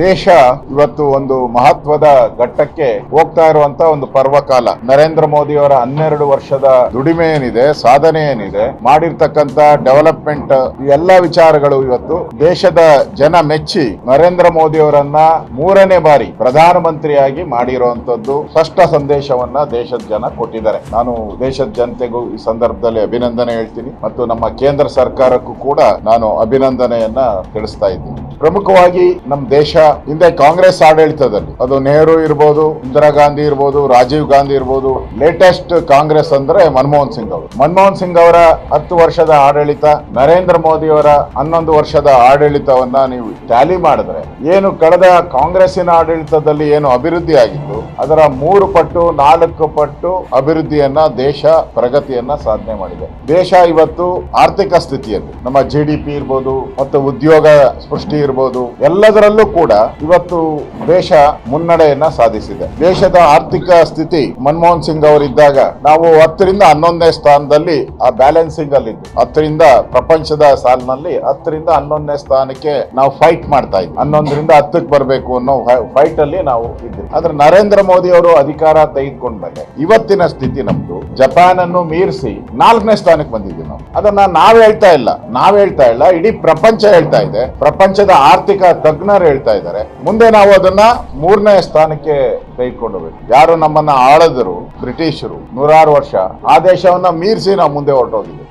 ದೇಶ ಇವತ್ತು ಒಂದು ಮಹತ್ವದ ಘಟ್ಟಕ್ಕೆ ಹೋಗ್ತಾ ಇರುವಂತ ಒಂದು ಪರ್ವಕಾಲ. ನರೇಂದ್ರ ಮೋದಿ ಅವರ ಹನ್ನೆರಡು ವರ್ಷದ ದುಡಿಮೆ ಏನಿದೆ, ಸಾಧನೆ ಏನಿದೆ ಮಾಡಿರ್ತಕ್ಕಂತ ಡೆವಲಪ್ಮೆಂಟ್ ಎಲ್ಲ ವಿಚಾರಗಳು ಇವತ್ತು ದೇಶದ ಜನ ಮೆಚ್ಚಿ ನರೇಂದ್ರ ಮೋದಿ ಅವರನ್ನ ಮೂರನೇ ಬಾರಿ ಪ್ರಧಾನಮಂತ್ರಿಯಾಗಿ ಮಾಡಿರುವಂತದ್ದು ಸ್ಪಷ್ಟ ಸಂದೇಶವನ್ನ ದೇಶದ ಜನ ಕೊಟ್ಟಿದ್ದಾರೆ. ನಾನು ದೇಶದ ಜನತೆಗೂ ಈ ಸಂದರ್ಭದಲ್ಲಿ ಅಭಿನಂದನೆ ಹೇಳ್ತೀನಿ ಮತ್ತು ನಮ್ಮ ಕೇಂದ್ರ ಸರ್ಕಾರಕ್ಕೂ ಕೂಡ ನಾನು ಅಭಿನಂದನೆಯನ್ನ ತಿಳಿಸ್ತಾ ಇದ್ದೀನಿ. ಪ್ರಮುಖವಾಗಿ ನಮ್ಮ ದೇಶ, ಹಿಂದೆ ಕಾಂಗ್ರೆಸ್ ಆಡಳಿತದಲ್ಲಿ. ಅದು ನೆಹರು ಇರ್ಬೋದು, ಇಂದಿರಾ ಗಾಂಧಿ ಇರ್ಬೋದು, ರಾಜೀವ್ ಗಾಂಧಿ ಇರ್ಬೋದು ಲೇಟೆಸ್ಟ್ ಕಾಂಗ್ರೆಸ್ ಅಂದ್ರೆ ಮನಮೋಹನ್ ಸಿಂಗ್ ಅವರು. ಮನಮೋಹನ್ ಸಿಂಗ್ ಅವರ ಹತ್ತು ವರ್ಷದ ಆಡಳಿತ, ನರೇಂದ್ರ ಮೋದಿ ಅವರ ಹನ್ನೊಂದು ವರ್ಷದ ಆಡಳಿತವನ್ನ ನೀವು ಟ್ಯಾಲಿ ಮಾಡಿದ್ರೆ, ಏನು ಕಳೆದ ಕಾಂಗ್ರೆಸ್ಸಿನ ಆಡಳಿತದಲ್ಲಿ ಏನು ಅಭಿವೃದ್ಧಿ ಆಗಿತ್ತು, ಅದರ ಮೂರು ಪಟ್ಟು, ನಾಲ್ಕು ಪಟ್ಟು ಅಭಿವೃದ್ಧಿಯನ್ನ ದೇಶ ಪ್ರಗತಿಯನ್ನ ಸಾಧನೆ ಮಾಡಿದೆ. ದೇಶ ಇವತ್ತು ಆರ್ಥಿಕ ಸ್ಥಿತಿಯಲ್ಲಿ, ನಮ್ಮ ಜಿ ಡಿ ಪಿ ಇರ್ಬೋದು, ಮತ್ತು ಉದ್ಯೋಗ ಸೃಷ್ಟಿ ಎಲ್ಲದರಲ್ಲೂ ಕೂಡ ಇವತ್ತು ದೇಶ ಮುನ್ನಡೆಯನ್ನ ಸಾಧಿಸಿದೆ. ದೇಶದ ಆರ್ಥಿಕ ಸ್ಥಿತಿ ಮನಮೋಹನ್ ಸಿಂಗ್ ಅವರಿದ್ದಾಗ ನಾವು ಹತ್ತರಿಂದ ಹನ್ನೊಂದನೇ ಸ್ಥಾನದಲ್ಲಿ ಆ ಬ್ಯಾಲೆನ್ಸಿಂಗ್ ಅಲ್ಲಿ. ಹತ್ತರಿಂದ ಪ್ರಪಂಚದ ಸಾಲಿನಲ್ಲಿ ಹತ್ತರಿಂದ ಹನ್ನೊಂದನೇ ಸ್ಥಾನಕ್ಕೆ ನಾವು ಫೈಟ್ ಮಾಡ್ತಾ ಇದ್ವಿ. ಹನ್ನೊಂದರಿಂದ ಹತ್ತಕ್ಕೆ ಬರಬೇಕು ಅನ್ನೋ ಫೈಟ್ ಅಲ್ಲಿ ನಾವು ಇದ್ವಿ. ಆದ್ರೆ ನರೇಂದ್ರ ಮೋದಿ ಅವರು ಅಧಿಕಾರ ತೆಗೆದುಕೊಂಡ್ಮೇಲೆ ಇವತ್ತಿನ ಸ್ಥಿತಿ ನಮ್ದು, ಜಪಾನ್ ಅನ್ನು ಮೀರಿಸಿ ನಾಲ್ಕನೇ ಸ್ಥಾನಕ್ಕೆ ಬಂದಿದ್ದೀವಿ ನಾವು. ಅದನ್ನ ನಾವ್ ಹೇಳ್ತಾ ಇಲ್ಲ. ನಾವ್ ಹೇಳ್ತಾ ಇಲ್ಲ, ಇಡೀ ಪ್ರಪಂಚ ಹೇಳ್ತಾ ಇದೆ. ಪ್ರಪಂಚದ ಆರ್ಥಿಕ ತಜ್ಞರು ಹೇಳ್ತಾ ಇದ್ದಾರೆ. ಮುಂದೆ ನಾವು ಅದನ್ನ ಮೂರನೇ ಸ್ಥಾನಕ್ಕೆ ಕೈಕೊಂಡು ಹೋಗ್ಬೇಕು ಯಾರು ನಮ್ಮನ್ನ ಆಳದರು, ಬ್ರಿಟಿಷರು, ನೂರಾರು ವರ್ಷ ಆ ದೇಶವನ್ನ ಮೀರಿಸಿ ನಾವು ಮುಂದೆ ಹೊರಟೋಗಿದ್ದೀವಿ.